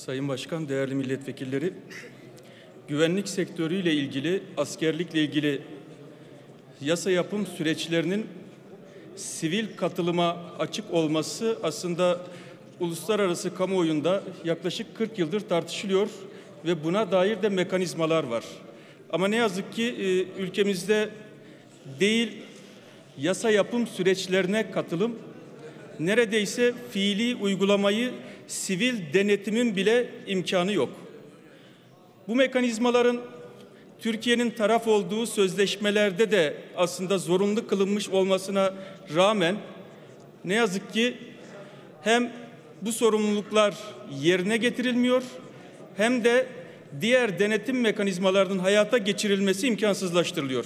Sayın Başkan, değerli milletvekilleri, güvenlik sektörüyle ilgili, askerlikle ilgili yasa yapım süreçlerinin sivil katılıma açık olması aslında uluslararası kamuoyunda yaklaşık 40 yıldır tartışılıyor ve buna dair de mekanizmalar var. Ama ne yazık ki e, ülkemizde değil yasa yapım süreçlerine katılım neredeyse fiili uygulamayı sivil denetimin bile imkanı yok. Bu mekanizmaların Türkiye'nin taraf olduğu sözleşmelerde de aslında zorunlu kılınmış olmasına rağmen ne yazık ki hem bu sorumluluklar yerine getirilmiyor hem de diğer denetim mekanizmalarının hayata geçirilmesi imkansızlaştırılıyor.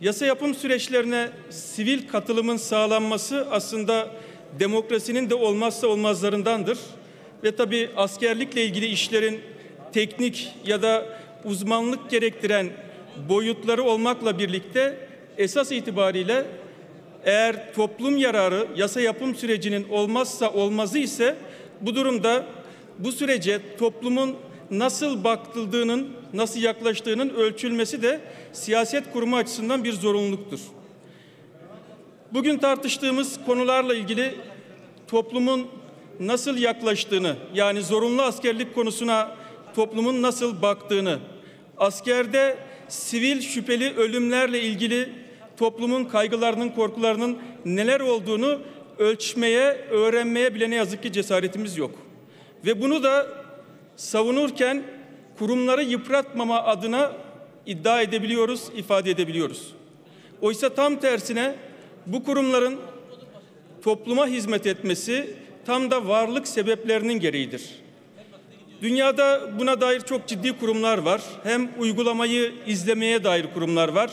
Yasa yapım süreçlerine sivil katılımın sağlanması aslında demokrasinin de olmazsa olmazlarındandır. Ve tabii askerlikle ilgili işlerin teknik ya da uzmanlık gerektiren boyutları olmakla birlikte esas itibariyle eğer toplum yararı yasa yapım sürecinin olmazsa olmazı ise bu durumda bu sürece toplumun nasıl bakıldığının, nasıl yaklaştığının ölçülmesi de siyaset kurumu açısından bir zorunluluktur. Bugün tartıştığımız konularla ilgili toplumun nasıl yaklaştığını, yani zorunlu askerlik konusuna toplumun nasıl baktığını, askerde sivil şüpheli ölümlerle ilgili toplumun kaygılarının, korkularının neler olduğunu ölçmeye, öğrenmeye bile ne yazık ki cesaretimiz yok. Ve bunu da savunurken kurumları yıpratmama adına iddia edebiliyoruz, ifade edebiliyoruz. Oysa tam tersine bu kurumların topluma hizmet etmesi tam da varlık sebeplerinin gereğidir. Dünyada buna dair çok ciddi kurumlar var. Hem uygulamayı izlemeye dair kurumlar var.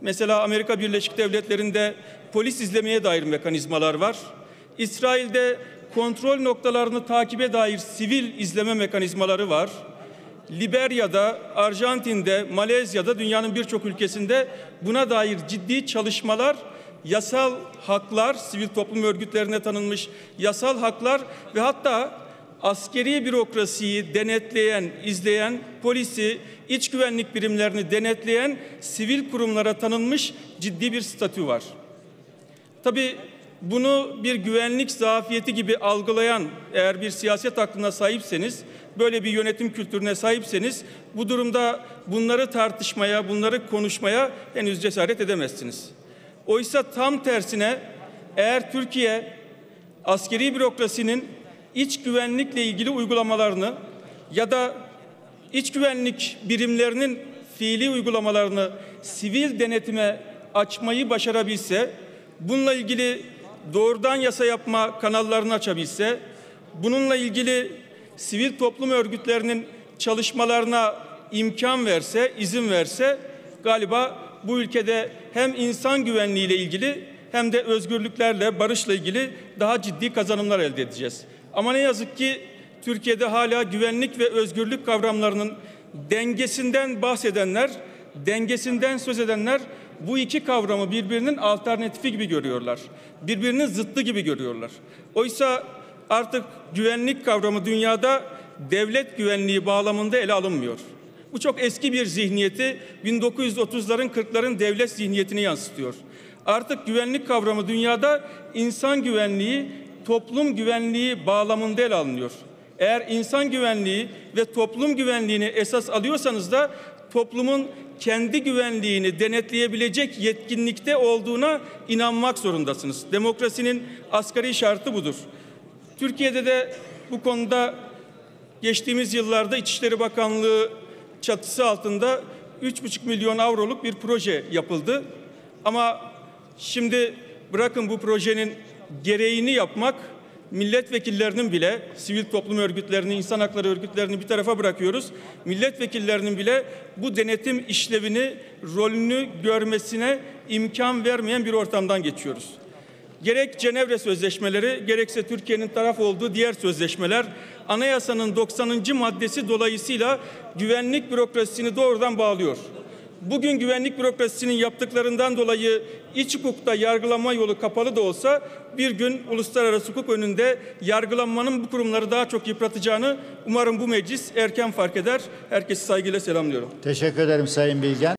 Mesela Amerika Birleşik Devletleri'nde polis izlemeye dair mekanizmalar var. İsrail'de kontrol noktalarını takibe dair sivil izleme mekanizmaları var. Liberya'da, Arjantin'de, Malezya'da dünyanın birçok ülkesinde buna dair ciddi çalışmalar, yasal haklar, sivil toplum örgütlerine tanınmış yasal haklar ve hatta askeri bürokrasiyi denetleyen, izleyen, polisi, iç güvenlik birimlerini denetleyen sivil kurumlara tanınmış ciddi bir statü var. Tabii bunu bir güvenlik zafiyeti gibi algılayan eğer bir siyaset aklına sahipseniz, böyle bir yönetim kültürüne sahipseniz bu durumda bunları tartışmaya, bunları konuşmaya henüz cesaret edemezsiniz. Oysa tam tersine eğer Türkiye askeri bürokrasinin iç güvenlikle ilgili uygulamalarını ya da iç güvenlik birimlerinin fiili uygulamalarını sivil denetime açmayı başarabilse, bununla ilgili doğrudan yasa yapma kanallarını açabilse, bununla ilgili sivil toplum örgütlerinin çalışmalarına imkan verse, izin verse galiba bu ülkede hem insan güvenliği ile ilgili hem de özgürlüklerle, barışla ilgili daha ciddi kazanımlar elde edeceğiz. Ama ne yazık ki Türkiye'de hala güvenlik ve özgürlük kavramlarının dengesinden bahsedenler, dengesinden söz edenler bu iki kavramı birbirinin alternatifi gibi görüyorlar. Birbirinin zıttı gibi görüyorlar. Oysa artık güvenlik kavramı dünyada devlet güvenliği bağlamında ele alınmıyor. Bu çok eski bir zihniyeti 1930'ların 40'ların devlet zihniyetini yansıtıyor. Artık güvenlik kavramı dünyada insan güvenliği, toplum güvenliği bağlamında ele alınıyor. Eğer insan güvenliği ve toplum güvenliğini esas alıyorsanız da toplumun kendi güvenliğini denetleyebilecek yetkinlikte olduğuna inanmak zorundasınız. Demokrasinin asgari şartı budur. Türkiye'de de bu konuda geçtiğimiz yıllarda İçişleri Bakanlığı çatısı altında 3,5 milyon avroluk bir proje yapıldı. Ama şimdi bırakın bu projenin gereğini yapmak milletvekillerinin bile sivil toplum örgütlerini, insan hakları örgütlerini bir tarafa bırakıyoruz. Milletvekillerinin bile bu denetim işlevini, rolünü görmesine imkan vermeyen bir ortamdan geçiyoruz. Gerek Cenevre Sözleşmeleri gerekse Türkiye'nin taraf olduğu diğer sözleşmeler anayasanın 90. maddesi dolayısıyla güvenlik bürokrasisini doğrudan bağlıyor. Bugün güvenlik bürokrasisinin yaptıklarından dolayı iç hukukta yargılanma yolu kapalı da olsa bir gün uluslararası hukuk önünde yargılanmanın bu kurumları daha çok yıpratacağını umarım bu meclis erken fark eder. Herkesi saygıyla selamlıyorum. Teşekkür ederim Sayın Bilgen.